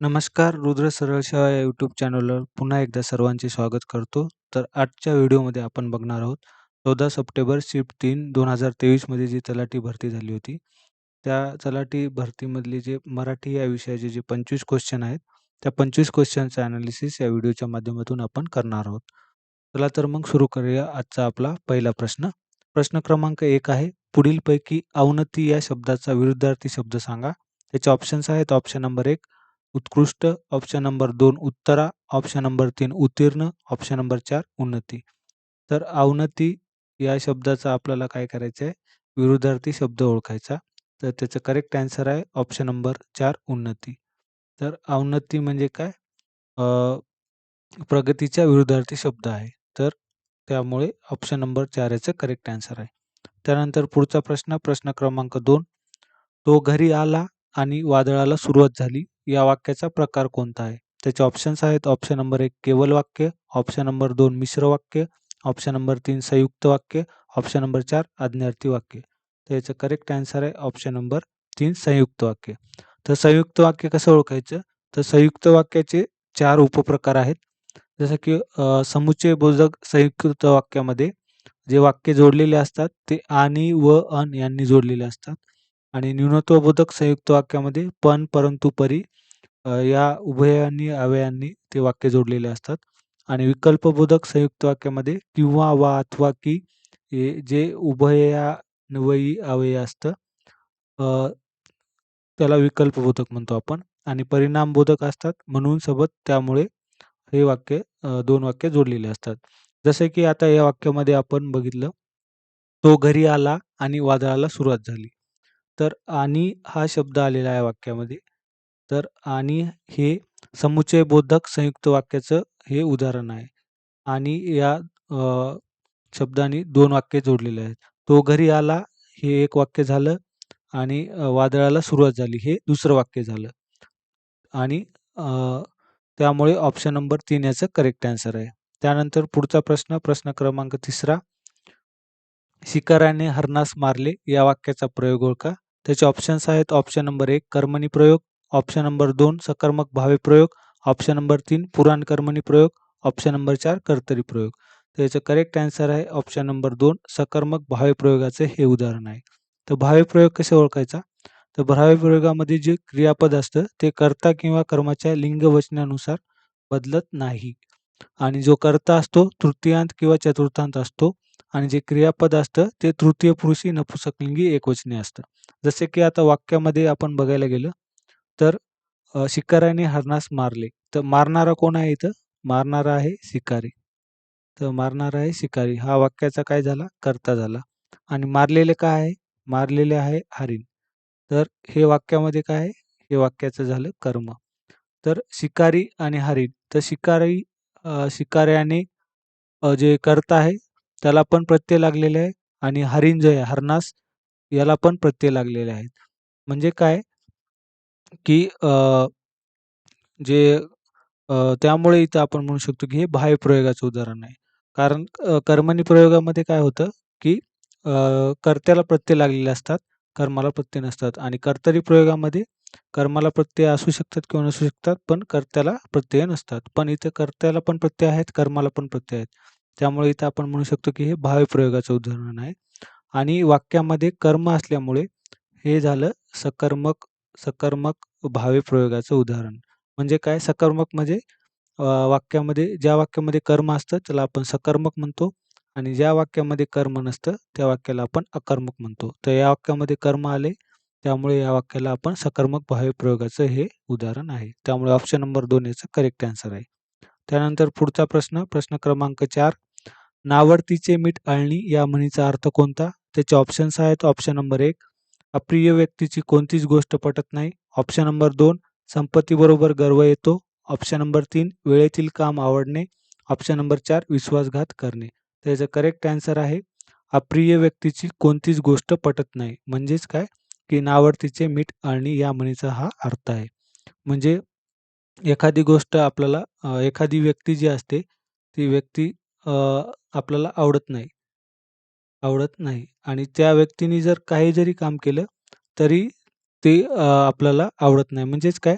नमस्कार, रुद्र सरळ सेवा या यूट्यूब चॅनलवर पुन्हा एकदा सर्वांचे स्वागत करतो. तर आजच्या व्हिडिओमध्ये आपण बघणार आहोत 14 सप्टेंबर शिफ्ट तीन दोन हजार तेवीसमध्ये जी तलाठी भरती झाली होती. त्या तलाठी भरतीमधले जे मराठी या विषयाचे जे 25 क्वेश्चन आहेत, त्या 25 क्वेश्चनचं ॲनालिसिस या व्हिडिओच्या माध्यमातून आपण करणार आहोत. चला तर मग सुरू करूया आजचा आपला पहिला प्रश्न. प्रश्न क्रमांक एक आहे, पुढीलपैकी अवनती या शब्दाचा विरुद्धार्थी शब्द सांगा. त्याचे ऑप्शन्स आहेत ऑप्शन नंबर एक उत्कृष्ट, ऑप्शन नंबर दोन उत्तरा, ऑप्शन नंबर तीन उत्तीर्ण, ऑप्शन नंबर चार उन्नती. तर अवनती या शब्दाचा आपल्याला काय करायचं आहे, विरुद्धार्थी शब्द ओळखायचा. तर त्याचं करेक्ट आन्सर आहे ऑप्शन नंबर चार उन्नती. तर अवनती म्हणजे काय? प्रगतीच्या विरुद्धार्थी शब्द आहे. तर त्यामुळे ऑप्शन नंबर चार याचं करेक्ट आन्सर आहे. त्यानंतर पुढचा प्रश्न, प्रश्न क्रमांक दोन तो घरी आला आणि वादळाला सुरुवात झाली. या वाक्याचा प्रकार कोणता आहे? त्याचे ऑप्शन्स आहेत ऑप्शन नंबर एक केवल वाक्य, ऑप्शन नंबर दोन मिश्र वाक्य, ऑप्शन नंबर तीन संयुक्त वाक्य, ऑप्शन नंबर चार आज्ञार्थी वाक्य. तर याचं करेक्ट आन्सर आहे ऑप्शन नंबर तीन संयुक्त वाक्य. तर संयुक्त वाक्य कसं ओळखायचं? तर संयुक्त वाक्याचे चार उपप्रकार आहेत. जसं की समुच्चय बोधक संयुक्त वाक्यामध्ये जे वाक्य जोडलेले असतात ते आणि, व, अन यांनी जोडलेले असतात. आणि न्यूनत्वबोधक संयुक्त वाक्यामध्ये पण, परंतु, परी या उभयांनी, अव्ययांनी ते वाक्य जोडलेले असतात. आणि विकल्पबोधक संयुक्त वाक्यामध्ये किंवा, वा, अथवा, की हे जे उभयान्वयी अव्यय असतं त्याला विकल्पबोधक म्हणतो आपण. आणि परिणामबोधक असतात म्हणून, सोबत, त्यामुळे हे वाक्य दोन वाक्य जोडलेले असतात. जसे की आता या वाक्यामध्ये आपण बघितलं, तो घरी आला आणि वादळाला सुरुवात झाली. तर आणि हा शब्द आलेला आहे वाक्यामध्ये. तर आणि हे समुच्चयबोधक संयुक्त वाक्याचं हे उदाहरण आहे. आणि या शब्दाने दोन वाक्य जोडलेले आहेत. तो घरी आला हे एक वाक्य झालं आणि वादळाला सुरुवात झाली हे दुसरं वाक्य झालं. आणि त्यामुळे ऑप्शन नंबर तीन याचं करेक्ट आन्सर आहे. त्यानंतर पुढचा प्रश्न, प्रश्न क्रमांक तिसरा शिकाराने हरणास मारले या वाक्याचा प्रयोग ओळखा. त्याचे ऑप्शन्स आहेत ऑप्शन नंबर एक कर्मणी प्रयोग, ऑप्शन नंबर दोन सकर्मक भावे प्रयोग, ऑप्शन नंबर तीन पुराण कर्मणी प्रयोग, ऑप्शन नंबर चार कर्तरी प्रयोग. तर याचं करेक्ट आन्सर आहे ऑप्शन नंबर दोन सकर्मक भावे प्रयोगाचे हे उदाहरण आहे. तर भावे प्रयोग कसे ओळखायचा? तर भावे प्रयोगामध्ये जे क्रियापद असतं ते कर्ता किंवा कर्माच्या लिंग वचनानुसार बदलत नाही. आणि जो कर्ता असतो तृतीयांत किंवा चतुर्थांत असतो आणि जे क्रियापद असतं ते तृतीय पुरुषी नपुसकलिंगी एकवचने असतं. जसे की आता वाक्यामध्ये आपण बघायला गेलं तर अ, शिकाऱ्याने हरणास मारले. तर मारणारा कोण आहे इथं? मारणारा आहे शिकारी. तर मारणारा आहे शिकारी हा वाक्याचा काय झाला? कर्ता झाला. आणि मारलेले काय आहे? मारलेले आहे हरीण. तर हे वाक्यामध्ये काय आहे? हे वाक्याचं झालं कर्म. तर शिकारी आणि हरीण. तर शिकारी अ, शिकाऱ्याने अ, जे कर्ता आहे त्याला पण प्रत्यय लागलेले आहे आणि हरीण जे आहे हरणास याला पण प्रत्यय लागलेले आहेत. म्हणजे काय? की अ, जे अ, त्यामुळे इथं आपण म्हणू शकतो की हे बाह्य प्रयोगाचं उदाहरण आहे. कारण अ, कर्मणी प्रयोगामध्ये काय होतं की अ, कर्त्याला प्रत्यय लागलेले असतात, कर्माला प्रत्यय नसतात आणि कर्तरी प्रयोगामध्ये कर्माला प्रत्यय असू शकतात किंवा नसू शकतात, पण कर्त्याला प्रत्यय नसतात. पण इथं कर्त्याला पण प्रत्यय आहेत, कर्माला पण प्रत्यय आहेत. त्यामुळे इथं आपण म्हणू शकतो की हे बाह्य प्रयोगाचं उदाहरण आहे. आणि वाक्यामध्ये कर्म असल्यामुळे हे झालं सकर्मक सकर्मक भावे प्रयोगाचं उदाहरण. म्हणजे काय? सकर्मक म्हणजे वाक्यामध्ये ज्या वाक्यामध्ये कर्म असतं त्याला आपण सकर्मक म्हणतो आणि ज्या वाक्यामध्ये कर्म नसतं त्या वाक्याला आपण अकर्मक म्हणतो. तर या वाक्यामध्ये कर्म आले त्यामुळे या वाक्याला आपण सकर्मक भावे प्रयोगाचं हे उदाहरण आहे. त्यामुळे ऑप्शन नंबर दोन याचं करेक्ट आन्सर आहे. त्यानंतर पुढचा प्रश्न, प्रश्न क्रमांक चार नावडतीचे मीठ आळणी या म्हणीचा अर्थ कोणता? त्याचे ऑप्शन्स आहेत ऑप्शन नंबर एक अप्रिय व्यक्तीची कोणतीच गोष्ट पटत नाही, ऑप्शन नंबर दोन संपत्तीबरोबर गर्व येतो, ऑप्शन नंबर तीन वेळेतील काम आवडणे, ऑप्शन नंबर चार विश्वासघात करणे. तर याचं करेक्ट आन्सर आहे अप्रिय व्यक्तीची कोणतीच गोष्ट पटत नाही. म्हणजेच काय? की नावडतीचे मीठ आणि या म्हणीचा हा अर्थ आहे. म्हणजे एखादी गोष्ट आपल्याला एखादी व्यक्ती जी असते ती व्यक्ती आपल्याला आवडत नाही. आवडत नाही. आणि त्या व्यक्तीने जर काही जरी काम केलं तरी ते आपल्याला आवडत नाही. म्हणजेच काय?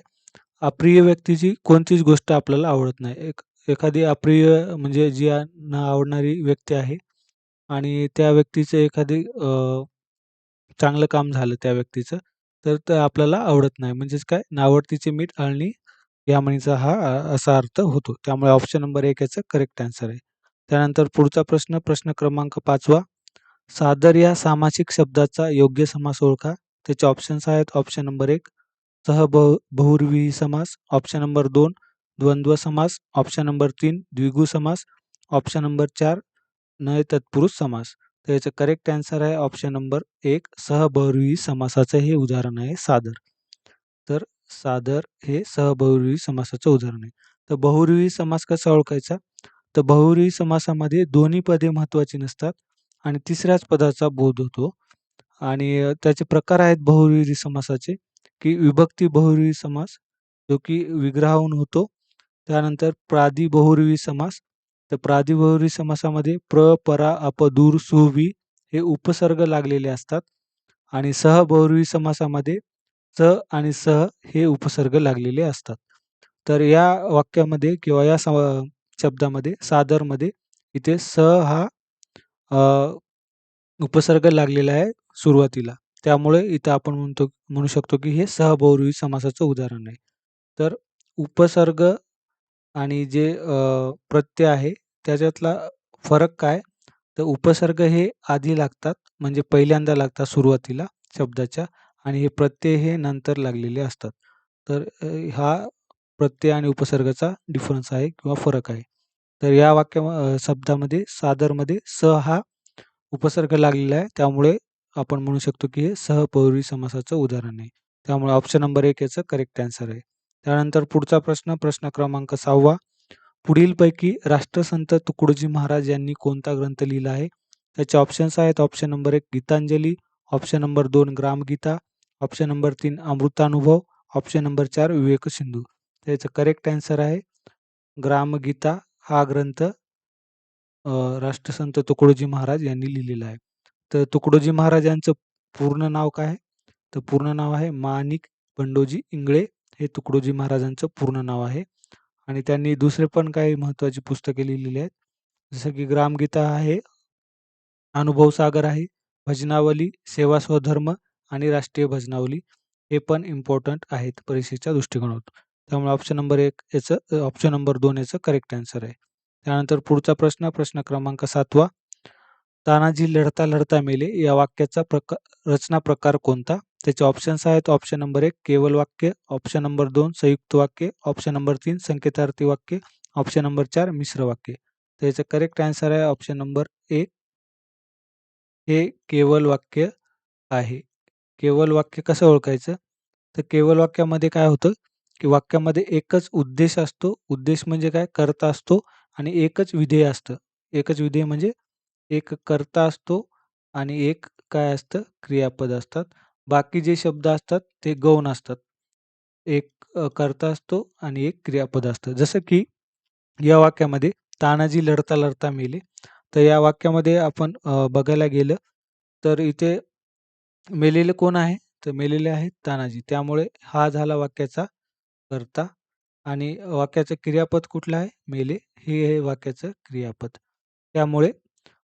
अप्रिय व्यक्तीची कोणतीच गोष्ट आपल्याला आवडत नाही. एक एखादी अप्रिय म्हणजे जी न आवडणारी व्यक्ती आहे आणि त्या व्यक्तीचं एखादी चांगलं काम झालं त्या व्यक्तीचं तर ते आपल्याला आवडत नाही. म्हणजेच काय? नावडतीचे मीठ आळणी या म्हणीचा हा असा अर्थ होतो. त्यामुळे ऑप्शन नंबर एक याचं करेक्ट आन्सर आहे. त्यानंतर पुढचा प्रश्न प्रश्न क्रमांक पाचवा. सादर या सामासिक शब्दाचा योग्य समास ओळखा. त्याचे ऑप्शन्स आहेत ऑप्शन नंबर एक सहबहु बहुर्विही समास ऑप्शन नंबर दोन द्वंद्व समास ऑप्शन नंबर तीन द्विगु समास ऑप्शन नंबर चार नय तत्पुरुष समास. तर याचं करेक्ट आन्सर आहे ऑप्शन नंबर एक सहबहुर्वी समासाचं हे उदाहरण आहे सादर. तर सादर हे सहबहुर्वी समासाचं उदाहरण आहे. तर बहुर्विही समास कसा ओळखायचा? तर बहुर्विही समासामध्ये दोन्ही पदे महत्त्वाची नसतात. आणि तिसऱ्याच पदाचा बोध होतो. आणि त्याचे प्रकार आहेत बहुविधी समासाचे की विभक्ती बहुव्रीही समास जो की विग्रहाहून होतो. त्यानंतर प्रादी बहुव्रीही समास. तर प्रादी बहुव्रीही समासामध्ये प्र परा अप दूर सुवी हे उपसर्ग लागलेले असतात. आणि सह बहुव्रीही समासामध्ये स आणि सह हे उपसर्ग लागलेले असतात. तर या वाक्यामध्ये किंवा या शब्दामध्ये सादरमध्ये इथे स हा अ, उपसर्ग लागलेला आहे सुरुवातीला. त्यामुळे इथं आपण म्हणतो म्हणू शकतो की हे सहबहुव्रीही समासाचं उदाहरण आहे. तर उपसर्ग आणि जे अ, प्रत्यय आहे त्याच्यातला फरक काय? तर उपसर्ग हे आधी लागतात म्हणजे पहिल्यांदा लागतात सुरुवातीला शब्दाच्या आणि हे प्रत्यय हे नंतर लागलेले असतात. तर अ, हा प्रत्यय आणि उपसर्गाचा डिफरन्स आहे किंवा फरक आहे. तर या वाक्या शब्दामध्ये सादरमध्ये स हा उपसर्ग लागलेला आहे. त्यामुळे आपण म्हणू शकतो की हे सहपौरी समासाचं उदाहरण आहे. त्यामुळे ऑप्शन नंबर एक याचं करेक्ट आन्सर आहे. त्यानंतर पुढचा प्रश्न प्रश्न क्रमांक सहावा. पुढीलपैकी राष्ट्रसंत तुकडोजी महाराज यांनी कोणता ग्रंथ लिहिला आहे? त्याचे ऑप्शन्स आहेत. ऑप्शन नंबर एक गीतांजली. ऑप्शन नंबर दोन ग्रामगीता. ऑप्शन नंबर तीन अमृतानुभव. ऑप्शन नंबर चार विवेक सिंधू त्याचं करेक्ट आन्सर आहे. ग्रामगीता हा ग्रंथ राष्ट्रसंत तुकडोजी महाराज यांनी लिहिलेला आहे. तर तुकडोजी महाराजांचं पूर्ण नाव काय आहे? तर पूर्ण नाव आहे माणिक बंडोजी इंगळे. हे तुकडोजी महाराजांचं पूर्ण नाव आहे. आणि त्यांनी दुसरे पण काही महत्त्वाची पुस्तके लिहिलेली आहेत. जसं की ग्रामगीता आहे अनुभव सागर आहे भजनावली सेवा स्वधर्म आणि राष्ट्रीय भजनावली हे पण इम्पॉर्टंट आहेत परीक्षेच्या दृष्टिकोनातून. त्यामुळे ऑप्शन नंबर एक याचं ऑप्शन नंबर दोन याचं करेक्ट आन्सर आहे. त्यानंतर पुढचा प्रश्न प्रश्न क्रमांक सातवा. तानाजी लढता लढता मेले या वाक्याचा प्रकार रचना प्रकार कोणता? त्याचे ऑप्शन्स आहेत ऑप्शन नंबर एक केवल वाक्य ऑप्शन नंबर दोन संयुक्त वाक्य ऑप्शन नंबर तीन संकेतार्थी वाक्य ऑप्शन नंबर चार मिश्र वाक्य. तर याचं करेक्ट आन्सर आहे ऑप्शन नंबर एक हे केवल वाक्य आहे. केवल वाक्य कसं ओळखायचं? तर केवल वाक्यामध्ये काय होतं? की वाक्यामध्ये एकच उद्देश असतो. उद्देश म्हणजे काय? करता असतो आणि एकच विधेय असतं. एकच विधेय म्हणजे एक कर्ता असतो आणि एक काय असतं? क्रियापद असतात. बाकी जे शब्द असतात ते गौण असतात. एक करता असतो आणि एक क्रियापद असतं. जसं की या वाक्यामध्ये तानाजी लढता लढता मेले. तर या वाक्यामध्ये आपण बघायला गेलं तर इथे मेलेले कोण आहे? तर मेलेले आहेत तानाजी. त्यामुळे हा झाला वाक्याचा करता आणि वाक्याचं क्रियापद कुठलं आहे? मेले. हे आहे वाक्याचं क्रियापद. त्यामुळे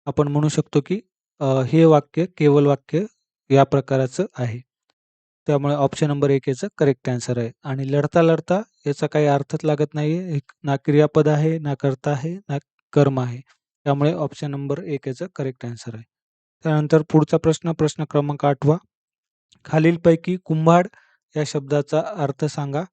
आपण म्हणू शकतो की अ, हे वाक्य केवल वाक्य या प्रकाराचं आहे. त्यामुळे ऑप्शन नंबर एक याचं करेक्ट आन्सर आहे. आणि लढता लढता याचा काही अर्थच लागत नाही आहे ना क्रियापद आहे ना कर्ता आहे ना कर्म आहे. त्यामुळे ऑप्शन नंबर एक याचं करेक्ट आन्सर आहे. त्यानंतर पुढचा प्रश्न प्रश्न क्रमांक आठवा. खालीलपैकी कुंभाड या शब्दाचा अर्थ सांगा.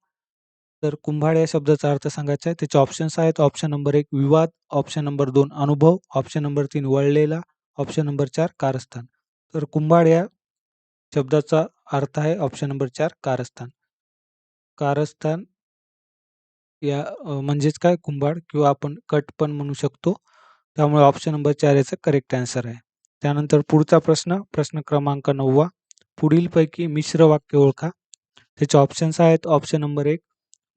तर कुंभाड या शब्दाचा अर्थ सांगायचा आहे. त्याचे ऑप्शन्स आहेत. ऑप्शन नंबर एक विवाद. ऑप्शन नंबर दोन अनुभव. ऑप्शन नंबर तीन वळलेला. ऑप्शन नंबर चार कारस्थान. तर कुंभाड या शब्दाचा अर्थ आहे. ऑप्शन नंबर चार कारस्थान. कारस्थान या म्हणजेच काय? कुंभाड किंवा आपण कट पण म्हणू शकतो. त्यामुळे ऑप्शन नंबर चार याचं करेक्ट आन्सर आहे. त्यानंतर पुढचा प्रश्न प्रश्न क्रमांक नववा. पुढीलपैकी मिश्र वाक्य ओळखा. त्याचे ऑप्शन्स आहेत. ऑप्शन नंबर एक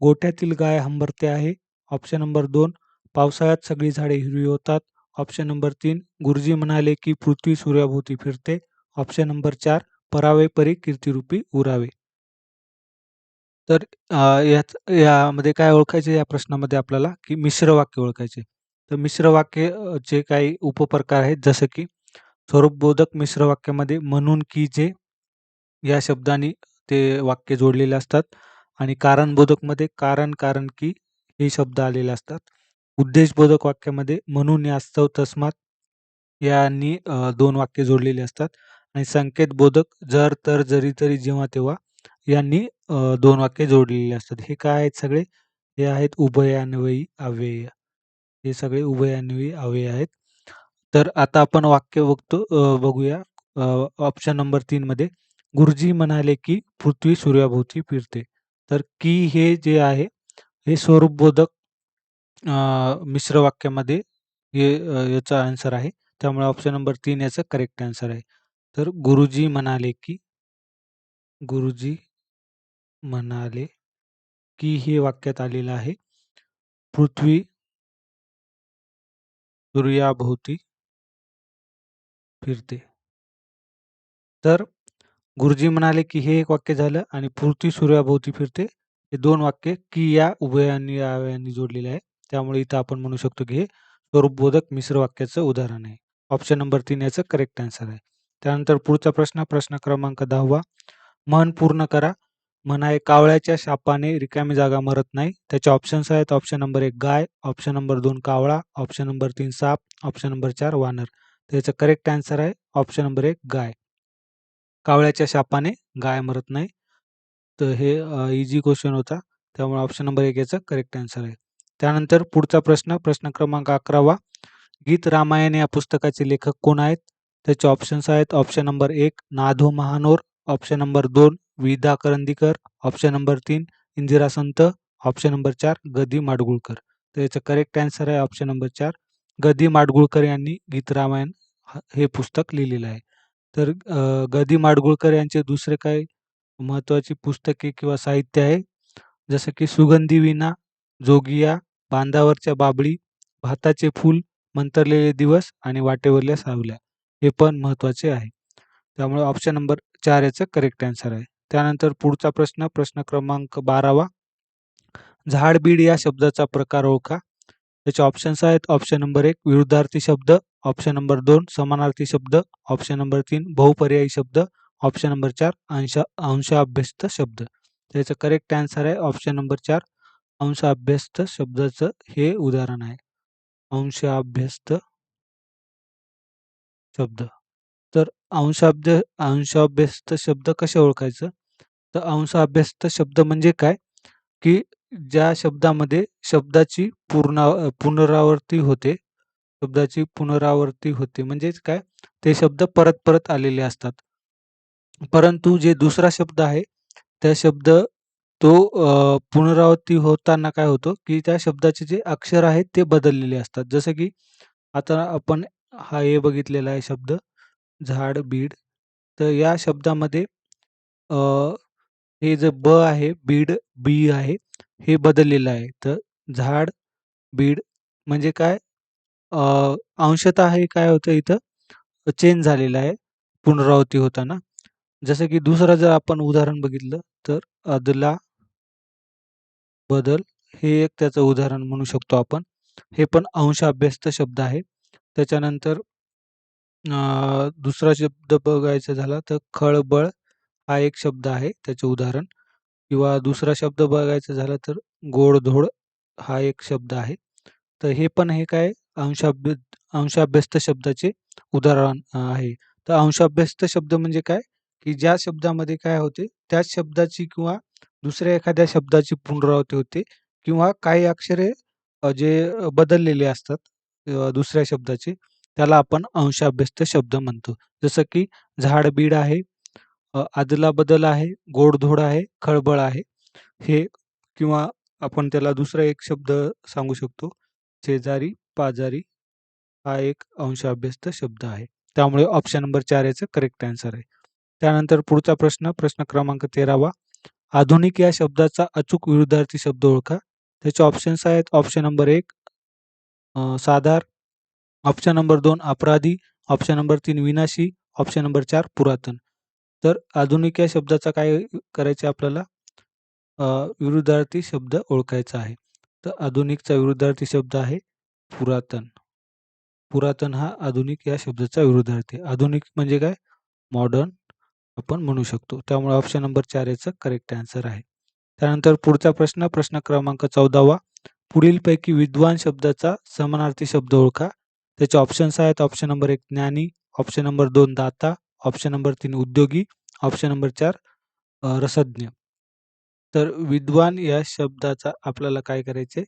गोठ्यातील गाय हंबरते आहे. ऑप्शन नंबर दोन पावसाळ्यात सगळी झाडे हिरवी होतात. ऑप्शन नंबर तीन गुरुजी म्हणाले की पृथ्वी सूर्याभोवती फिरते. ऑप्शन नंबर चार परावे परी कीर्तिरूपी उरावे. तर याच यामध्ये काय ओळखायचे? या प्रश्नामध्ये आपल्याला, की मिश्र वाक्य ओळखायचे. तर मिश्र वाक्य जे चे काही उपप्रकार आहेत जसं की स्वरूपबोधक मिश्र वाक्यामध्ये म्हणून, की, जे या शब्दांनी ते वाक्य जोडलेले असतात. आणि कारणबोधकमध्ये कारण, कारण, की हे शब्द आलेले असतात. उद्देशबोधक वाक्यामध्ये म्हणून, यास्तव, तस्मात यांनी दोन वाक्य जोडलेली असतात आणि संकेतबोधक जर, तर, जरी, तरी, जेव्हा, तेव्हा यांनी दोन वाक्य जोडलेली असतात. हे काय आहेत सगळे? हे आहेत उभयान्वयी अव्यय. हे सगळे उभयान्वयी अव्यय आहेत. तर आता आपण वाक्य बघतो बघूया ऑप्शन नंबर तीन मध्ये गुरुजी म्हणाले, की पृथ्वी सूर्याभोवती फिरते. तर की हे जे आहे हे स्वरूपबोधक मिश्र वाक्यामध्ये हे याचा आन्सर आहे. त्यामुळे ऑप्शन नंबर तीन याचं करेक्ट आन्सर आहे. तर गुरुजी म्हणाले, की गुरुजी म्हणाले, की हे वाक्यात आलेलं आहे. पृथ्वी सूर्याभोवती फिरते. तर गुरुजी म्हणाले, की हे एक वाक्य झालं आणि पृथ्वी सूर्याभोवती फिरते. हे दोन वाक्य की या उभयांनी अव्ययांनी जोडलेले आहे. त्यामुळे इथं आपण म्हणू शकतो, की हे स्वरूपबोधक मिश्र वाक्याचं उदाहरण आहे. ऑप्शन नंबर तीन याचं करेक्ट आन्सर आहे. त्यानंतर पुढचा प्रश्न, प्रश्न क्रमांक दहावा मन पूर्ण करा. म्हण आहे कावळ्याच्या शापाने रिकामी जागा मरत नाही. त्याचे ऑप्शन्स आहेत. ऑप्शन नंबर एक गाय, ऑप्शन नंबर दोन कावळा, ऑप्शन नंबर तीन साप, ऑप्शन नंबर चार वानर. त्याचं करेक्ट आन्सर आहे ऑप्शन नंबर एक गाय. कावळ्याच्या शापाने गाय मरत नाही. तर हे इझी क्वेश्चन होता. त्यामुळे ऑप्शन नंबर एक याचं करेक्ट आन्सर आहे. त्यानंतर पुढचा प्रश्न, प्रश्न क्रमांक 11वा गीत रामायण या पुस्तकाचे लेखक कोण आहेत? त्याचे ऑप्शन्स आहेत. ऑप्शन नंबर एक ना.धो. महानोर, ऑप्शन नंबर दोन वि.दा. करंदीकर, ऑप्शन नंबर तीन इंदिरा संत, ऑप्शन नंबर चार ग.दी. माडगूळकर. तर याचं करेक्ट आन्सर आहे ऑप्शन नंबर चार ग.दी. माडगूळकर यांनी गीत रामायण हे पुस्तक लिहिलेलं आहे. तर अ, ग.दी. माडगुळकर यांचे दुसरे काही महत्त्वाची पुस्तके किंवा साहित्य आहे. जसं की सुगंधी वीणा, जोगिया, बांधावरच्या बाभळी, भाताचे फूल, मंतरलेले दिवस आणि वाटेवरल्या सावल्या. हे पण महत्त्वाचे आहे. त्यामुळे ऑप्शन नंबर 4 याचं करेक्ट आन्सर आहे. त्यानंतर पुढचा प्रश्न, प्रश्न क्रमांक 12वा झाड-बीड या शब्दाचा प्रकार ओळखा. त्याचे ऑप्शन्स आहेत. ऑप्शन नंबर 1 विरुद्धार्थी शब्द, ऑप्शन नंबर दोन समानार्थी शब्द, ऑप्शन नंबर तीन बहुपर्यायी शब्द, ऑप्शन नंबर चार अंश अंशाभ्यस्त शब्द. त्याचं करेक्ट आन्सर आहे ऑप्शन नंबर चार अंशाभ्यस्त शब्दाचं हे उदाहरण आहे. अंशाभ्यस्त शब्द. तर अंशाब्द अंशाभ्यस्त शब्द कसे ओळखायचं? तर अंशाभ्यस्त शब्द म्हणजे काय? की ज्या शब्दामध्ये शब्दाची पूर्ण पुनरावृत्ती होते. शब्दाची पुनरावृत्ती होते म्हणजेच काय? ते शब्द परत-परत आलेले असतात. परंतु जे दुसरा शब्द आहे, त्या शब्द तो पुनरावृत्ती होताना काय होतो की त्या शब्दाचे जे अक्षर आहेत ते बदललेले असतात. जसं की आता आपण हा हे बघितलेला आहे शब्द झाड-बीड. तर या शब्दामध्ये हे जे ब आहे, बीड, बी आहे, हे बदललेलं आहे. तर झाड, बीड म्हणजे काय? अ, अंशतः हे काय होतं इथं चेंज झालेलं आहे पुनरावृत्ती होताना. जसं की दुसरं जर आपण उदाहरण बघितलं तर अदला बदल हे एक त्याचं उदाहरण म्हणू शकतो आपण. हे पण अंशाभ्यस्त शब्द आहे. त्याच्यानंतर अ, दुसरा शब्द बघायचा झाला तर खळबळ हा एक शब्द आहे त्याचं उदाहरण किंवा दुसरा शब्द बघायचा झाला तर गोडधोड हा एक शब्द आहे. तर हे पण हे काय अंशाभ्य अंशाभ्यस्त शब्दाचे उदाहरण आहे. तर अंशाभ्यस्त शब्द म्हणजे काय? की ज्या शब्दामध्ये काय होते, त्याच शब्दाची किंवा दुसऱ्या एखाद्या शब्दाची पुनरावृत्ती होते किंवा काही अक्षरे जे बदललेले असतात दुसऱ्या शब्दाचे, त्याला आपण अंशाभ्यस्त शब्द म्हणतो. जसं की झाड-बीड आहे, आदला बदल आहे, गोडधोड आहे, खळबळ आहे. हे किंवा आपण त्याला दुसरा एक शब्द सांगू शकतो, शेजारी पाजारी हा एक अंशाभ्यस्त शब्द आहे. त्यामुळे ऑप्शन नंबर चार याचं करेक्ट आन्सर आहे. त्यानंतर पुढचा प्रश्न, प्रश्न क्रमांक 13वा आधुनिक या शब्दाचा अचूक विरुद्धार्थी शब्द ओळखा. त्याचे ऑप्शन्स आहेत. ऑप्शन नंबर एक साधार, ऑप्शन नंबर दोन अपराधी, ऑप्शन नंबर तीन विनाशी, ऑप्शन नंबर चार पुरातन. तर आधुनिक या शब्दाचा काय करायचे आपल्याला? विरुद्धार्थी शब्द ओळखायचा आहे. तर आधुनिकचा विरुद्धार्थी शब्द आहे पुरातन. पुरातन हा आधुनिक या शब्दाचा विरुद्धार्थी आहे. आधुनिक म्हणजे काय? मॉडर्न आपण म्हणू शकतो. त्यामुळे ऑप्शन नंबर चार याचं करेक्ट आन्सर आहे. त्यानंतर पुढचा प्रश्न, प्रश्न क्रमांक 14वा. पुढीलपैकी विद्वान शब्दाचा समानार्थी शब्द ओळखा. त्याचे ऑप्शन्स आहेत. ऑप्शन नंबर एक ज्ञानी, ऑप्शन नंबर दोन दाता, ऑप्शन नंबर तीन उद्योगी, ऑप्शन नंबर चार रसज्ञ. तर विद्वान या शब्दाचा आपल्याला काय करायचे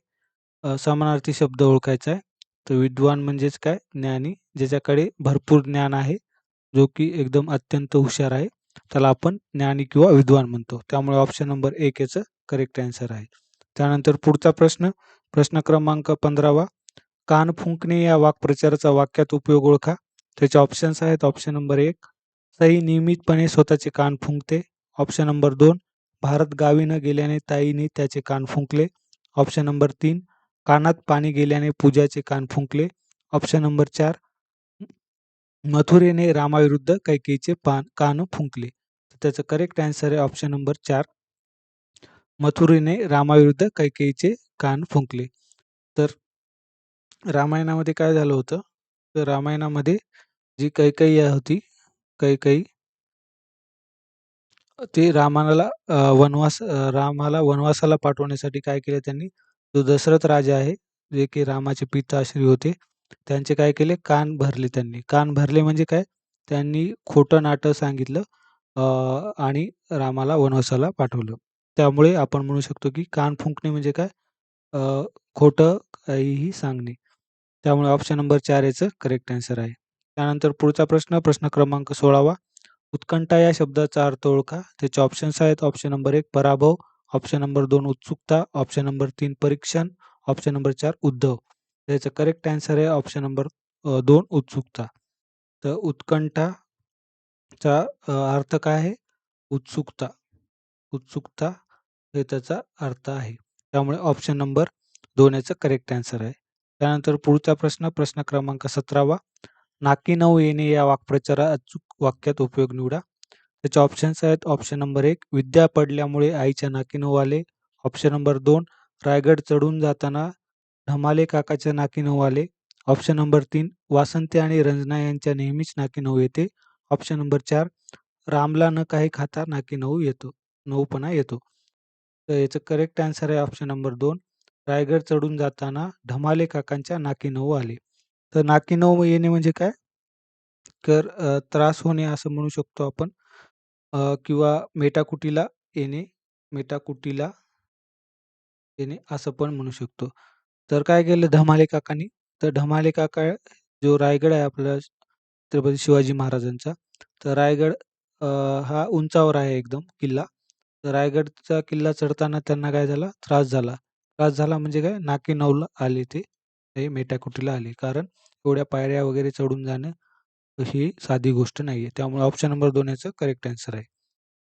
समानार्थी शब्द ओळखायचा आहे. तर विद्वान म्हणजेच काय? ज्ञानी, ज्याच्याकडे भरपूर ज्ञान आहे, जो की एकदम अत्यंत हुशार आहे. त्याला आपण ज्ञानी किंवा विद्वान म्हणतो. त्यामुळे ऑप्शन नंबर एक याचं करेक्ट आन्सर आहे. त्यानंतर पुढचा प्रश्न, प्रश्न क्रमांक 15वा. कान फुंकणे या वाक्प्रचाराचा वाक्यात उपयोग ओळखा. त्याचे ऑप्शन्स आहेत. ऑप्शन नंबर एक ताई नियमितपणे स्वतःचे कान फुंकते. ऑप्शन नंबर दोन भारत गावी न गेल्याने ताईने त्याचे कान फुंकले. ऑप्शन नंबर तीन कानात पाणी गेल्याने पूजाचे कान फुंकले. ऑप्शन नंबर चार मथुरेने रामाविरुद्ध कैकेयीचे पान कान फुंकले. तर त्याचं करेक्ट आन्सर आहे ऑप्शन नंबर चार मथुरेने रामाविरुद्ध कैकेचे कान फुंकले. तर रामायणामध्ये काय झालं होतं? तर रामायणामध्ये जी कैकई होती, कैकई ते रामाला वनवास रामाला वनवासाला पाठवण्यासाठी काय केलं त्यांनी? जो दशरथ राजा आहे, जे की रामाचे पिताश्री होते, त्यांचे काय केले? कान भरले त्यांनी. कान भरले म्हणजे काय? त्यांनी खोटं नाटं सांगितलं आणि रामाला वनवासाला पाठवलं. त्यामुळे आपण म्हणू शकतो की कान फुंकणे म्हणजे काय? खोटं काहीही सांगणे. त्यामुळे ऑप्शन नंबर चार याचं करेक्ट आन्सर आहे. त्यानंतर पुढचा प्रश्न, प्रश्न क्रमांक 16वा. उत्कंठा या शब्दाचा अर्थ ओळखा. त्याचे ऑप्शन्स आहेत. ऑप्शन नंबर एक पराभव, ऑप्शन नंबर दोन उत्सुकता, ऑप्शन नंबर तीन परीक्षण, ऑप्शन नंबर चार उद्धव. याचं करेक्ट आन्सर आहे ऑप्शन नंबर दोन उत्सुकता. तर उत्कंठाचा अर्थ काय आहे? उत्सुकता. उत्सुकता हे त्याचा अर्थ आहे. त्यामुळे ऑप्शन नंबर दोन याचं करेक्ट आन्सर आहे. त्यानंतर पुढचा प्रश्न, प्रश्न क्रमांक 17वा. नाकी नऊ येणे या वाक्प्रचारा अचूक वाक्यात उपयोग निवडा. त्याचे ऑप्शन्स आहेत. ऑप्शन नंबर एक विद्या पडल्यामुळे आईच्या नाकी नऊ आले. ऑप्शन नंबर दोन रायगड चढून जाताना ढमाले काकाच्या नाकी नऊ आले. ऑप्शन नंबर तीन वासंती आणि रंजना यांच्या नेहमीच नाकी नऊ येते. ऑप्शन नंबर चार रामला न काही खाता नाकी नऊ येतो नऊपणा येतो. तर याचं करेक्ट आन्सर आहे ऑप्शन नंबर दोन रायगड चढून जाताना ढमाले काकांच्या नाकी नऊ आले. तर नाकी नऊ येणे म्हणजे काय? तर त्रास होणे असं म्हणू शकतो आपण अ, किंवा मेटाकुटीला येणे, मेटाकुटीला येणे असं पण म्हणू शकतो. तर काय केलं धमाले काकांनी? तर धमाले काका जो रायगड आहे आपला छत्रपती शिवाजी महाराजांचा, तर रायगड अ, हा उंचावर आहे एकदम किल्ला. तर रायगडचा किल्ला चढताना त्यांना काय झाला? त्रास झाला. त्रास झाला म्हणजे काय? नाकी नऊला आले ते, ते मेटाकुटीला आले. कारण एवढ्या पायऱ्या वगैरे चढून जाणं ही साधी गोष्ट नाही आहे त्यामुळे ऑप्शन नंबर दोन याचं करेक्ट आन्सर आहे.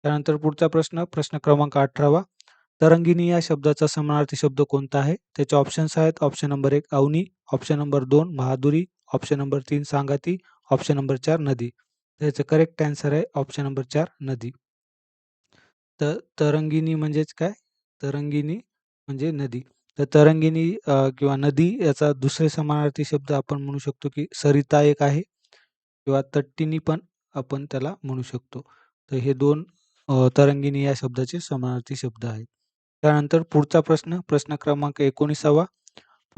त्यानंतर पुढचा प्रश्न, प्रश्न क्रमांक 18वा. तरंगिणी या शब्दाचा समानार्थी शब्द कोणता आहे? त्याचे ऑप्शन्स आहेत. ऑप्शन नंबर एक अवनी, ऑप्शन नंबर दोन महादुरी ऑप्शन नंबर तीन सांगाती, ऑप्शन नंबर चार नदी. त्याचं करेक्ट आन्सर आहे ऑप्शन नंबर चार नदी. तर तरंगिणी म्हणजेच काय? तरंगिणी म्हणजे नदी. तर तरंगिणी किंवा नदी याचा दुसरे समानार्थी शब्द आपण म्हणू शकतो की सरिता एक आहे किंवा तट्टिनी पण आपण त्याला म्हणू शकतो. तर हे दोन तरंगिणी या शब्दाचे समानार्थी शब्द आहेत. त्यानंतर पुढचा प्रश्न, प्रश्न क्रमांक 19वा.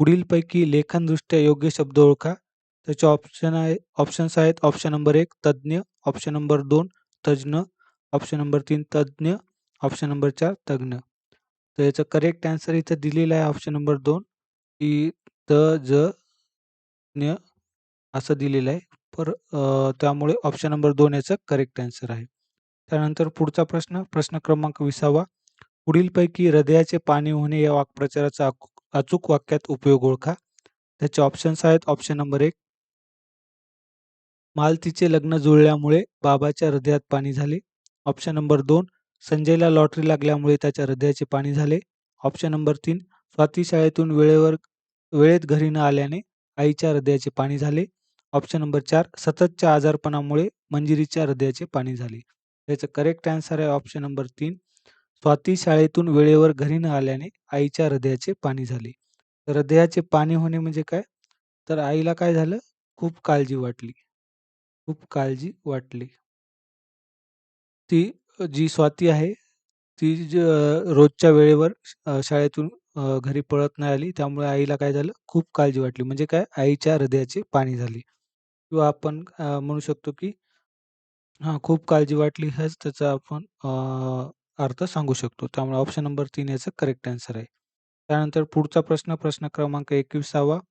पुढीलपैकी लेखनदृष्ट्या योग्य शब्द ओळखा. त्याचे ऑप्शन आहे ऑप्शन्स आहेत. ऑप्शन नंबर एक तज्ज्ञ ऑप्शन नंबर दोन तज्ज्ञ ऑप्शन नंबर तीन तज्ञ, ऑप्शन नंबर चार तज्ञ. तर याचं करेक्ट आन्सर इथं दिलेलं आहे ऑप्शन नंबर दोन की तज्ञ असं दिलेलं आहे. पर त्यामुळे ऑप्शन नंबर दोन याचं करेक्ट आन्सर आहे. त्यानंतर पुढचा प्रश्न, प्रश्न क्रमांक 20वा. पुढीलपैकी हृदयाचे पाणी होणे या वाक्प्रचाराचा अचूक वाक्यात उपयोग ओळखा. त्याचे ऑप्शन्स आहेत. ऑप्शन नंबर एक मालतीचे लग्न जुळल्यामुळे बाबाच्या हृदयात पाणी झाले. ऑप्शन नंबर दोन संजयला लॉटरी लागल्यामुळे त्याच्या हृदयाचे पाणी झाले. ऑप्शन नंबर तीन स्वाती शाळेतून वेळेवर वेळेत घरी न आल्याने आईच्या हृदयाचे पाणी झाले. ऑप्शन नंबर चार सततच्या आजारपणामुळे मंजिरीच्या हृदयाचे पाणी झाले. याचं करेक्ट आन्सर आहे ऑप्शन नंबर तीन. स्वाती शाळेतून वेळेवर घरी न आल्याने आईच्या हृदयाचे पाणी झाले. तर हृदयाचे पाणी होणे म्हणजे काय? तर आईला काय झालं? खूप काळजी वाटली. खूप काळजी वाटली. ती जी स्वाती आहे ती रोजच्या वेळेवर शाळेतून घरी पळत नाही आली. त्यामुळे आईला काय झालं? खूप काळजी वाटली. म्हणजे काय? आईच्या हृदयाचे पाणी झाली. किंवा आपण अ, म्हणू शकतो की हां, खूप काळजी वाटली हेच त्याचा आपण अ, अर्थ सांगू शकतो. त्यामुळे ऑप्शन नंबर 3 याचं करेक्ट आन्सर आहे. त्यानंतर पुढचा प्रश्न, प्रश्न क्रमांक 21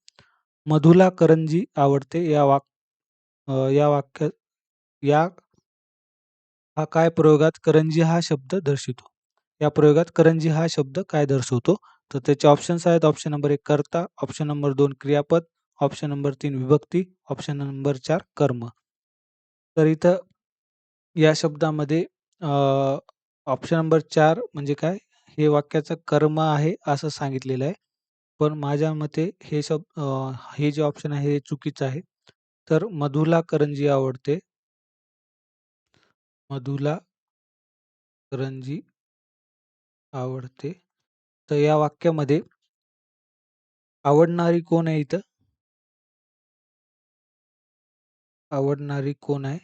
मधुला करंजी आवडते या वाक अ, या वाक्यात या हा काय प्रयोगात करंजी हा शब्द दर्शवितो? या प्रयोगात करंजी हा शब्द काय दर्शवतो? तर त्याचे ऑप्शन्स आहेत. ऑप्शन नंबर 1 कर्ता, ऑप्शन नंबर 2 क्रियापद, ऑप्शन नंबर तीन विभक्ती, ऑप्शन नंबर चार कर्म. तर इथं या शब्दामध्ये ऑप्शन नंबर चार म्हणजे काय? हे वाक्याचं कर्म आहे असं सांगितलेलं आहे. पण माझ्या मते हे शब्द हे जे ऑप्शन आहे हे चुकीचं आहे. तर मधुला करंजी आवडते. मधुला करंजी आवडते. तर या वाक्यामध्ये आवडणारी कोण आहे इथं? आवडणारी कोण आहे?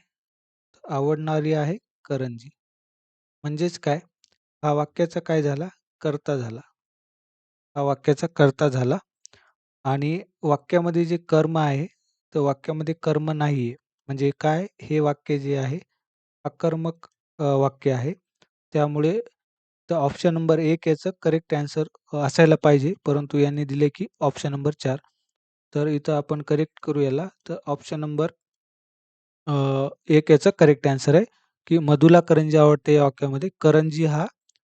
आवडणारी आहे करंजी. म्हणजेच काय? हा वाक्याचा काय झाला? कर्ता झाला. हा वाक्याचा कर्ता झाला आणि वाक्यामध्ये जे कर्म आहे, तर वाक्यामध्ये कर्म नाहीये. म्हणजे काय? हे वाक्य जे आहे, आकर्मक अ, वाक्य आहे. त्यामुळे तर ऑप्शन नंबर 1 याचं करेक्ट आन्सर असायला पाहिजे. परंतु यांनी दिले की ऑप्शन नंबर 4. तर इथं आपण करेक्ट करू याला. तर ऑप्शन नंबर अ, 1 याचा करेक्ट आन्सर आहे, की मधुला करंजी आवडते या वाक्यामध्ये करंजी हा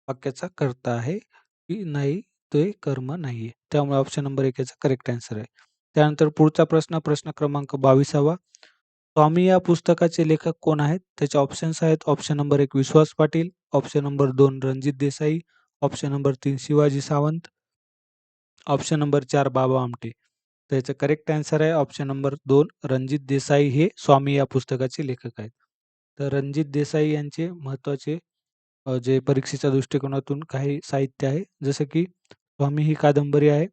वाक्याचा कर्ता आहे, की नाही ते कर्म नाहीये. त्यामुळे ऑप्शन नंबर 1 याचा करेक्ट आन्सर आहे. त्यानंतर पुढचा प्रश्न, प्रश्न क्रमांक 22 स्वामी या पुस्तकाचे लेखक कोण आहेत? त्याचे ऑप्शन्स आहेत. Option number 1 Vishwas Patil, option number 2 Ranjit Desai, option number 3 Shivaji Sawant, option number 4 Baba Amte. तर याचं करेक्ट आन्सर आहे ऑप्शन नंबर दोन रणजित देसाई हे स्वामी या पुस्तकाचे लेखक आहेत. तर रणजित देसाई यांचे महत्त्वाचे जे परीक्षेच्या दृष्टिकोनातून काही साहित्य आहे, जसं की स्वामी ही कादंबरी आहे,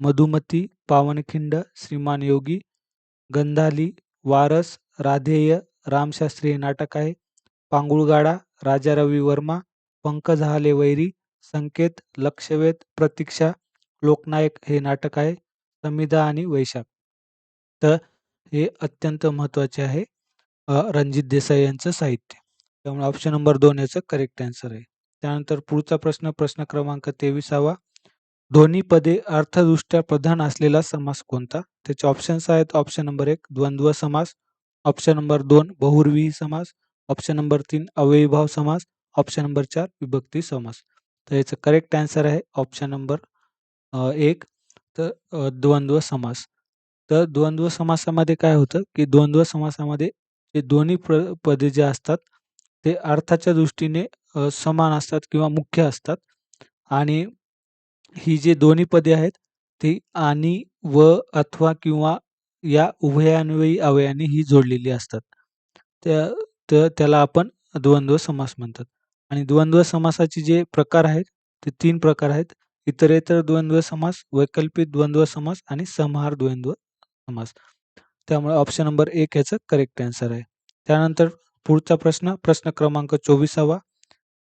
मधुमती, पावनखिंड, श्रीमान योगी, गंधाली, वारस, राधेय, रामशास्त्री हे नाटक आहे, पांगुळगाडा, राजा रवी वर्मा, पंकज हाले वैरी, संकेत, लक्षवेध, प्रतीक्षा, लोकनायक हे नाटक आहे, समिधा आणि वैशाख. तर हे अत्यंत महत्त्वाचे आहे रणजित देसाई यांचं साहित्य. त्यामुळे ऑप्शन नंबर दोन याचं करेक्ट आन्सर आहे. त्यानंतर पुढचा प्रश्न, प्रश्न क्रमांक 23 दोन्ही पदे अर्थदृष्ट्या प्रधान असलेला समास कोणता? त्याचे ऑप्शन्स आहेत. ऑप्शन नंबर एक द्वंद्व समास, ऑप्शन नंबर दोन बहुर्वी समास, ऑप्शन नंबर तीन अव्ययीभाव समास, ऑप्शन नंबर चार विभक्ती समास. तर याचं करेक्ट आन्सर आहे ऑप्शन नंबर एक तर अ, द्वंद्व समास. तर द्वंद्व समासामध्ये काय होतं, की द्वंद्व समासामध्ये जे दोन्ही प्र पदे जे असतात, ते अर्थाच्या दृष्टीने अ, समान असतात किंवा मुख्य असतात आणि ही जी दोन्ही पदे आहेत, ती आणि, व, अथवा किंवा या उभयान्वयी अवयांनी ही जोडलेली असतात. त्या तर त्याला आपण द्वंद्व समास म्हणतात आणि द्वंद्व समासाचे जे प्रकार आहेत, ते 3 प्रकार आहेत. इतरेतर द्वंद्व समास, वैकल्पिक द्वंद्व समास आणि समाहार द्वंद्व समास. त्यामुळे ऑप्शन नंबर एक याचं करेक्ट आन्सर आहे. त्यानंतर पुढचा प्रश्न, प्रश्न क्रमांक 24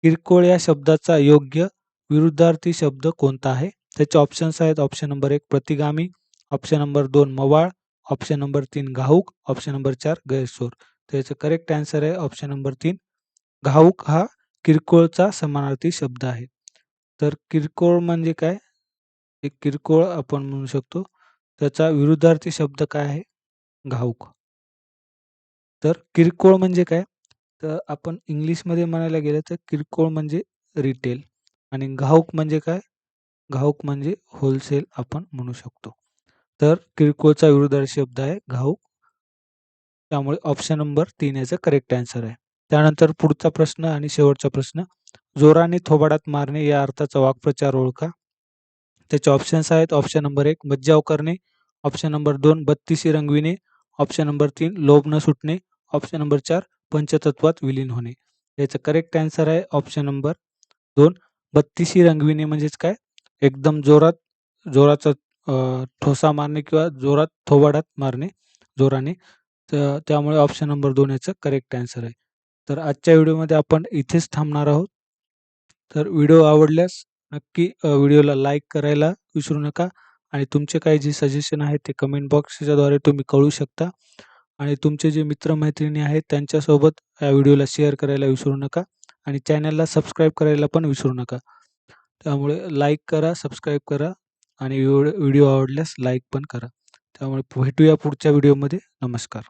किरकोळ या शब्दाचा योग्य विरुद्धार्थी शब्द कोणता आहे? त्याचे ऑप्शन्स आहेत. ऑप्शन नंबर एक प्रतिगामी, ऑप्शन नंबर दोन मवाळ, ऑप्शन नंबर तीन घाऊक, ऑप्शन नंबर चार गैरसोर. तर याचं करेक्ट आन्सर आहे ऑप्शन नंबर तीन घाऊक हा किरकोळचा समानार्थी शब्द आहे. तर किरकोळ म्हणजे काय? एक किरकोळ आपण म्हणू शकतो. त्याचा विरुद्धार्थी शब्द काय आहे? घाऊक. तर किरकोळ म्हणजे काय? तर आपण इंग्लिशमध्ये म्हणायला गेलं तर किरकोळ म्हणजे रिटेल आणि घाऊक म्हणजे काय? घाऊक म्हणजे होलसेल आपण म्हणू शकतो. तर किरकोळचा विरुद्धार्थी शब्द आहे घाऊक. त्यामुळे ऑप्शन नंबर 3 याचं करेक्ट आन्सर आहे. त्यानंतर पुढचा प्रश्न आणि शेवटचा प्रश्न. जोराने थोबाडात मारणे या अर्थाचा वाक्प्रचार ओळखा. त्याचे ऑप्शन्स आहेत. ऑप्शन नंबर एक मज्जाव करणे, ऑप्शन नंबर दोन बत्तीशी रंगविणे, ऑप्शन नंबर तीन लोभ न सुटणे, ऑप्शन नंबर चार पंचतत्वात विलीन होणे. याचं करेक्ट आन्सर आहे ऑप्शन नंबर दोन बत्तीशी रंगविणे म्हणजेच काय एकदम जोरात जोराचा ठोसा मारणे किंवा जोरात थोबाडात मारणे जोराने तर त्यामुळे ऑप्शन नंबर दोन याचं करेक्ट आन्सर आहे तर आजच्या व्हिडिओमध्ये आपण इथेच थांबणार आहोत. तर व्हिडिओ आवडल्यास नक्की व्हिडिओला लाईक करायला विसरू नका आणि तुमचे काही जे सजेशन आहे ते कमेंट बॉक्सच्याद्वारे तुम्ही कळू शकता. आणि तुमचे जे मित्रमैत्रिणी आहेत त्यांच्यासोबत या व्हिडिओला शेअर करायला विसरू नका आणि चॅनलला सबस्क्राईब करायला पण विसरू नका. त्यामुळे लाईक करा सबस्क्राईब करा आणि व्हिडिओ आवडल्यास लाईक पण करा. त्यामुळे भेटूया पुढच्या व्हिडिओमध्ये. नमस्कार.